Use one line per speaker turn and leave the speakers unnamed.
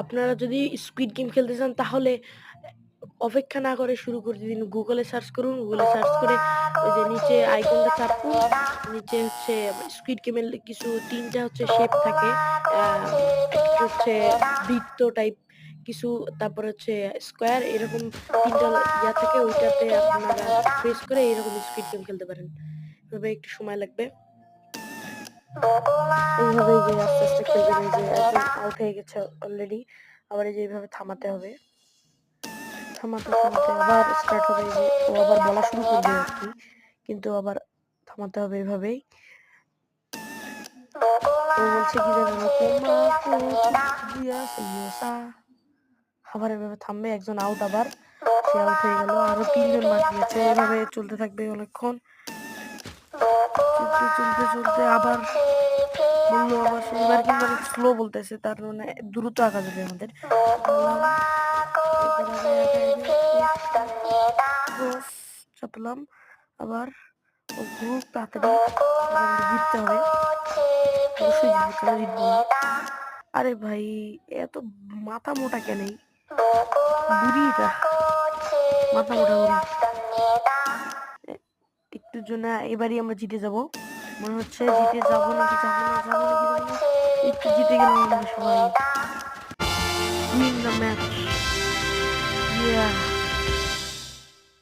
আপনারা যদি squid game খেলতে চান, তাহলে অপেক্ষা না করে শুরু করে দিন। গুগলে সার্চ করুন গুগলে সার্চ করে ওই যে নিচে আইকনটা চাপুন নিচে হচ্ছে স্কুইড গেমের কিছু তিনটা হচ্ছে শেপ থাকে। হচ্ছে বৃত্ত টাইপ কিছু, তারপর হচ্ছে স্কোয়ার এরকম তিনটা ইয়া থাকে, ওইটাতে আপনারা প্রেস করে এরকম স্কুইড গেম খেলতে পারেন। এভাবে একটু সময় লাগবে। এইভাবে যে আস্তে আস্তে খেলবেন এই যে আউট হয়ে গেছে অলরেডি আবার এই যে এইভাবে থামাতে হবে। থামাতে থামাতে আবার স্টার্ট হবে যে, ও আবার বলা শুরু করবে আর কি, কিন্তু আবার থামাতে হবে এইভাবেই। ও বলছে কি আবার এভাবে থামবে, একজন আউট আবার, সে আউট হয়ে গেল, আরও তিনজন বাকি আছে এভাবে চলতে থাকবে অনেকক্ষণ চলতে চলতে চলতে আবার বলল আবার এবার কিন্তু অনেক স্লো বলতেছে, তার মানে দ্রুত আঁকা যাবে আমাদের। চাপলাম, আবার গ্রুপ তাড়াতাড়ি জিততে হবে। আরে ভাই, এত মাথা মোটা কেন বুড়িটা মাথা মোটা বুড়ি। একটুর জন্য এবারই আমরা জিতে যাব। মনে হচ্ছে জিতে যাব নাকি যাব না যাব নাকি একটু জিতে গেলাম আমরা সবাই। Win the match